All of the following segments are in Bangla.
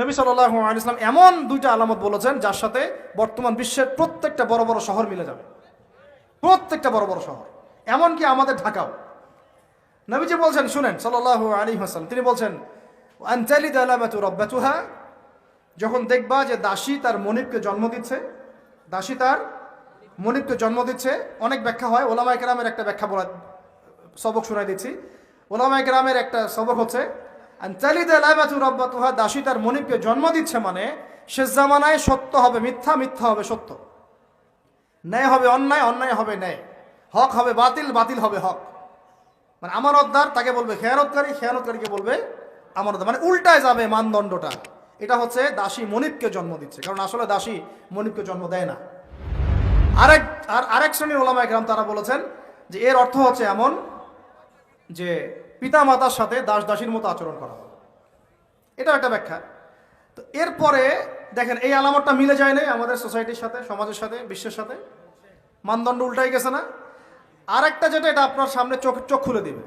নবী সাল্লাহ ইসলাম এমন দুইটা আলামত বলেছেন, যার সাথে বর্তমান বিশ্বের প্রত্যেকটা বড় বড় শহর মিলে যাবে। প্রত্যেকটা বড় বড় শহর। এমনকি আমাদের ঢাকাও। নবীজি বলছেন, শুনেন সাল্লাহ আলী হাসান তিনি বলছেন আনচালি দালামাতু রব্বাতুহা যখন দেখবা যে দাসী তার মনিবকে জন্ম দিচ্ছে, দাসী তার মনিবকে জন্ম দিচ্ছে, অনেক ব্যাখ্যা হয়, ওলামায় কেরামের একটা ব্যাখ্যা বলা সবক শোনাই দিচ্ছি। ওলামায় কেরামের একটা সবক হচ্ছে রব্বাতুহা দাসী তার মনিবকে জন্ম দিচ্ছে মানে শেষ জামানায় সত্য হবে, মিথ্যা মিথ্যা হবে, সত্য। ন্যায় হবে, অন্যায় অন্যায় হবে, ন্যায়। হক হবে, বাতিল বাতিল হবে, হক। মানে আমানতদার তাকে বলবে খেয়ানতকারী, খেয়ানতকারীকে বলবে আমানতদার মানে উল্টায় যাবে মানদণ্ডটা। এটা হচ্ছে দাসী মনিবকে জন্ম দিচ্ছে। কারণ আসলে দাসী মনিবকে জন্ম দেয় না। আরেক, আর আরেক শ্রেণির ওলামা একরাম তারা বলেছেন যে এর অর্থ হচ্ছে এমন যে পিতা মাতার সাথে দাস দাসীর মতো আচরণ করা। হবে এটা একটা ব্যাখ্যা। তো এরপরে দেখেন, এই আলামতটা মিলে যায় নাই আমাদের সোসাইটির সাথে, সমাজের সাথে, বিশ্বের সাথে। মানদণ্ড উল্টাই গেছে না? আরেকটা যেটা, এটা আপনার সামনে চোখ চোখ খুলে দিবে।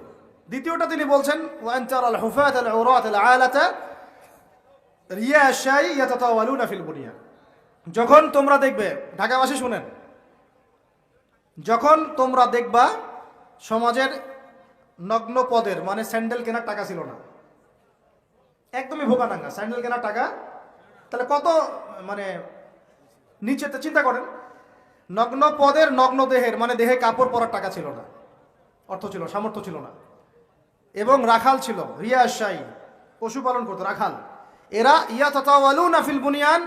দ্বিতীয়টা তিনি বলছেন যখন তোমরা দেখবে, ঢাকাবাসী শুনেন, যখন তোমরা দেখবা সমাজের নগ্ন পদের মানে স্যান্ডেল কেনার টাকা ছিল না। একদমই ভোগানাঙ্গা স্যান্ডেল কেনার টাকা। তাহলে কত মানে নিচেতে চিন্তা করেন, নগ্ন পদের নগ্ন দেহের মানে দেহে কাপড় পরার টাকা ছিল না, অর্থ ছিল, সামর্থ্য ছিল না। এবং রাখাল ছিল রিয়া শাহী পশুপালন করতো, রাখাল। এরা, ইয়া তাতাওয়ালু নাফিল বুনিয়ান,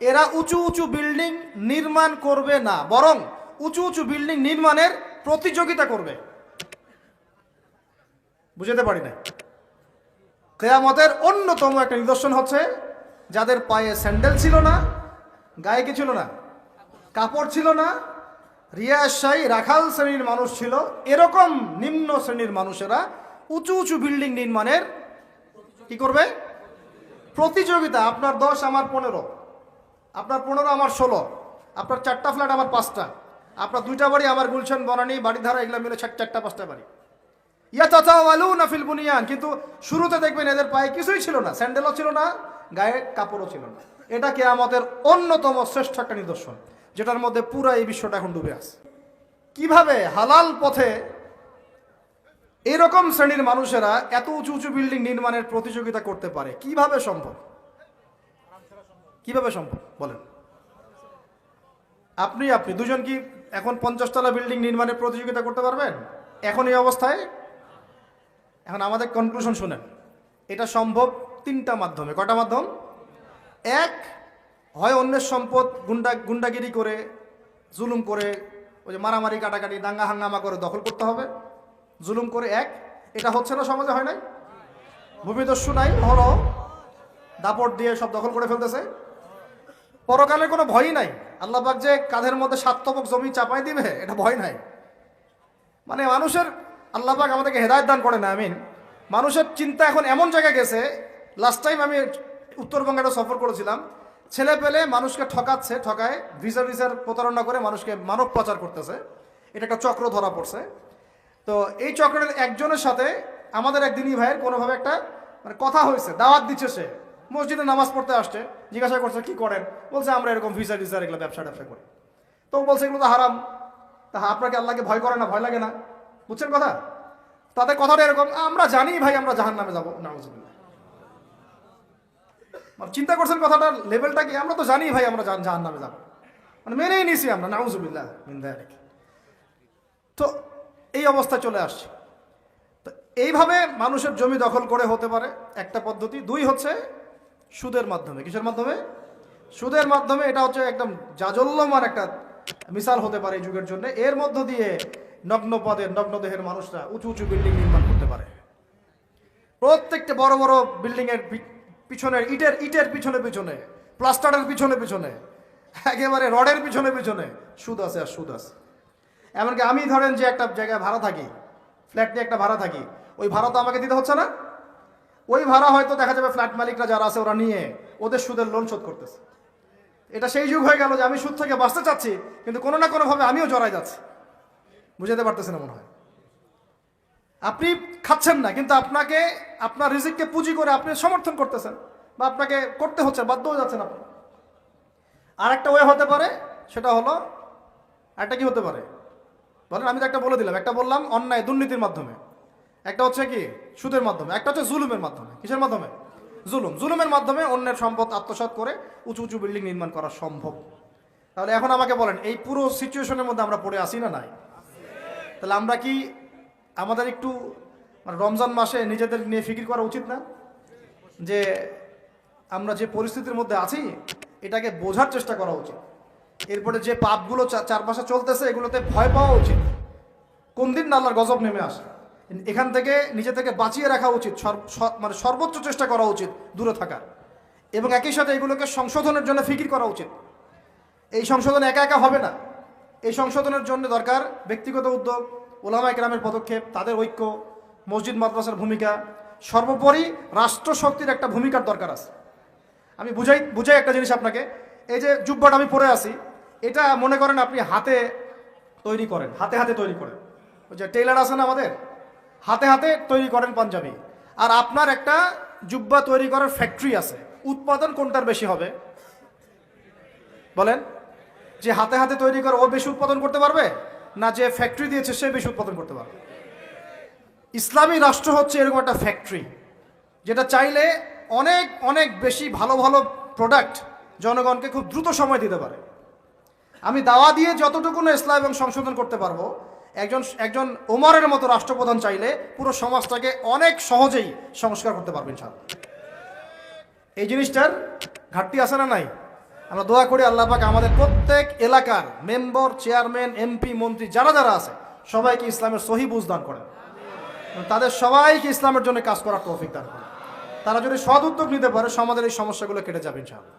এরা উঁচু উঁচু বিল্ডিং নির্মাণ করবে না, বরং উঁচু উঁচু বিল্ডিং নির্মাণের প্রতিযোগিতা করবে। বুঝতে পারি না কেয়ামতের অন্যতম একটা নিদর্শন হচ্ছে, যাদের পায়ে স্যান্ডেল ছিল না, গায়ে কি ছিল না? কাপড় ছিল না। রিয়াশাহী রাখাল শ্রেণির মানুষ ছিল। এরকম নিম্ন শ্রেণির মানুষেরা উঁচু উঁচু বিল্ডিং নির্মাণের কি করবে? প্রতিযোগিতা, আপনার দশ, আমার পনেরো। আপনার পনেরো, আমার ষোলো। আপনার চারটা ফ্ল্যাট, আমার পাঁচটা। আপনার দুইটা বাড়ি, আমার গুলশান, বনানি, বাড়িধারা, এগুলো মিলে চার- চারটা, পাঁচটা বাড়ি। ইয়া তাতাওয়ালু নাফিল বুনিয়ান। কিন্তু শুরুতে দেখবেন এদের পায়ে কিছুই ছিল না, স্যান্ডেলও ছিল না, গায়ে কাপড়ও ছিল না। এটা কেয়ামতের অন্যতম শ্রেষ্ঠ একটা নিদর্শন, যেটার মধ্যে পুরো এই বিশ্বটা এখন ডুবে আছে। কীভাবে হালাল পথে এরকম শ্রেণির মানুষেরা এত উঁচু উঁচু বিল্ডিং নির্মাণের প্রতিযোগিতা করতে পারে? কীভাবে সম্ভব? কীভাবে সম্ভব? বলেন। আপনি আপনি দুজন কি এখন পঞ্চাশতলা বিল্ডিং নির্মাণের প্রতিযোগিতা করতে পারবেন? এখন এই অবস্থায় এখন আমাদের কনক্লুশন শুনেন। এটা সম্ভব তিনটা মাধ্যমে। কটা মাধ্যম? এক, হয় অন্যের সম্পদ গুন্ডা গুন্ডাগিরি করে, জুলুম করে, ওই যে মারামারি, কাটাকাটি, দাঙ্গা হাঙ্গামা করে দখল করতে হবে। জুলুম করে এক, এটা হচ্ছে না সমাজে হয় নাই? ভূমিদস্যু নাই, হলো দাপট দিয়ে সব দখল করে ফেলতেছে। পরকালে কোনো ভয়ই নাই। আল্লাহ পাক যে কাঁধের মধ্যে সাততবক জমি চাপাই দিবে, এটা ভয় নাই। মানে মানুষের আল্লাহ পাক আমাদেরকে হেদায়ত দান করে না আমিন। মানুষের চিন্তা এখন এমন জায়গায় গেছে লাস্ট টাইম আমি উত্তরবঙ্গে একটা সফর করেছিলাম, ছেলে পেলে মানুষকে ঠকাচ্ছে, ঠকায় ভিসা ভিসার প্রতারণা করে মানুষকে মানব পাচার করতেছে। এটা একটা চক্র ধরা পড়ছে। তো এই চক্রের একজনের সাথে আমাদের এক দিনী ভাইয়ের কোনোভাবে একটা মানে কথা হয়েছে, দাওয়াত দিচ্ছে সে। মসজিদে নামাজ পড়তে আসছে, জিজ্ঞাসা করছে, কি করেন? বলছে, আমরা এরকম ভিসা টিসার এগুলো ব্যবসা ট্যাবসা করি। তো বলছে, এগুলো তো হারাম। তা আপনাকে আল্লাহকে ভয় করে না? ভয় লাগে না? বুঝছেন কথা? তাদের কথাটা এরকম, আমরা জানি ভাই, আমরা জাহান নামে যাব। নাউজুবিল্লাহ। মানে চিন্তা করছেন কথাটার লেভেলটা কি? আমরা তো জানি ভাই, আমরা জাহান নামে যাব। মানে মেনেই নিছি আমরা, নাউজুবিল্লাহ। তো এই অবস্থায় চলে আসছে। তো এইভাবে মানুষের জমি দখল করে হতে পারে একটা পদ্ধতি। দুই হচ্ছে সুদের মাধ্যমে। কিসের মাধ্যমে? সুদের মাধ্যমে এটা হচ্ছে একদম জাজল্যমান একটা মিসাল হতে পারে এই যুগের জন্য। এর মধ্য দিয়ে নগ্ন পদের নগ্ন দেহের মানুষরা উঁচু উঁচু বিল্ডিং নির্মাণ করতে পারে। প্রত্যেকটা বড় বড় বিল্ডিং এর পি- ইটের ইটের পিছনে পিছনে, প্লাস্টারের পিছনে পিছনে, একেবারে রডের পিছনে পিছনে, সুদ আছে আর সুদ আছে। এমনকি আমি ধরেন যে একটা জায়গায় ভাড়া থাকি, ফ্ল্যাট নিয়ে একটা ভাড়া থাকি, ওই ভাড়া তো আমাকে দিতে হচ্ছে না। ওই ভাড়া হয়তো দেখা যাবে ফ্ল্যাট মালিকরা যারা আছে ওরা নিয়ে ওদের সুদের লোন শোধ করতেছে। এটা সেই যুগ হয়ে গেল যে আমি সুদ থেকে বাঁচতে চাচ্ছি, কিন্তু কোনো না কোনোভাবে আমিও জড়াই যাচ্ছি। বুঝাতে পারতেছে না মনে হয়। আপনি খাচ্ছেন না, কিন্তু আপনাকে, আপনার রিজিককে পুঁজি করে আপনি সমর্থন করতেছেন বা আপনাকে করতে হচ্ছে, বাধ্য হয়ে যাচ্ছেন আপনি। আর একটা ওয়ে হতে পারে, সেটা হলো একটা কি হতে পারে? বলেন, আমি তো একটা বলে দিলাম, একটা বললাম অন্যায় দুর্নীতির মাধ্যমে। একটা হচ্ছে কি? সুদের মাধ্যমে। একটা হচ্ছে জুলুমের মাধ্যমে। কিসের মাধ্যমে? জুলুম। জুলুমের মাধ্যমে অন্যের সম্পদ আত্মসাৎ করে উঁচু উঁচু বিল্ডিং নির্মাণ করা সম্ভব। তাহলে এখন আমাকে বলেন, এই পুরো সিচুয়েশনের মধ্যে আমরা পড়ে আসি না নাই? তাহলে আমরা কি আমাদের একটু মানে রমজান মাসে নিজেদের নিয়ে ফিকির করা উচিত না? যে আমরা যে পরিস্থিতির মধ্যে আছি, এটাকে বোঝার চেষ্টা করা উচিত। এরপরে যে পাপগুলো চারপাশে চলতেছে, এগুলোতে ভয় পাওয়া উচিত। কোন দিন না আল্লাহর গজব নেমে আসে। এখান থেকে নিজে থেকে বাঁচিয়ে রাখা উচিত মানে সর্বোচ্চ চেষ্টা করা উচিত দূরে থাকার। এবং একই সাথে এগুলোকে সংশোধনের জন্য ফিকির করা উচিত। এই সংশোধন একা একা হবে না। এই সংশোধনের জন্য দরকার ব্যক্তিগত উদ্যোগ ওলামা একরামের পদক্ষেপ, তাদের ঐক্য, মসজিদ মাদ্রাসার ভূমিকা, সর্বোপরি রাষ্ট্রশক্তির একটা ভূমিকার দরকার আছে। আমি বুঝাই বুঝাই একটা জিনিস আপনাকে, এই যে জুব্বাটা আমি পরে আসি এটা মনে করেন আপনি হাতে তৈরি করেন, হাতে হাতে তৈরি করেন। ওই যে টেইলার আছে না আমাদের? হাতে হাতে তৈরি করেন পাঞ্জাবি। আর আপনার একটা জুব্বা তৈরি করার ফ্যাক্টরি আছে, উৎপাদন কোনটার বেশি হবে? বলেন। যে হাতে হাতে তৈরি করে ও বেশি উৎপাদন করতে পারবে না যে ফ্যাক্টরি দিয়েছে সে বেশি উৎপাদন করতে পারবে? ইসলামী রাষ্ট্র হচ্ছে এরকম একটা ফ্যাক্টরি যেটা চাইলে অনেক অনেক বেশি ভালো ভালো প্রোডাক্ট জনগণকে খুব দ্রুত সময় দিতে পারে। আমি দাওয়া দিয়ে যতটুকু না ইসলাম এবং সংশোধন করতে পারব, একজন একজন ওমরের মতো রাষ্ট্রপ্রধান চাইলে পুরো সমাজটাকে অনেক সহজেই সংস্কার করতে পারবেন সাহেব এই জিনিসটার ঘাটতি আছে না নাই? আমরা দোয়া করি আল্লাহ পাক আমাদের প্রত্যেক এলাকার মেম্বর, চেয়ারম্যান, এমপি, মন্ত্রী যারা যারা আছে, সবাইকে ইসলামের সহি বুঝদান করেন। তাদের সবাইকে ইসলামের জন্য কাজ করার তৌফিক দান করেন। তারা যদি সদ উদ্যোগ নিতে পারে, সমাজের এই সমস্যাগুলো কেটে যাবে ইনশাআল্লাহ।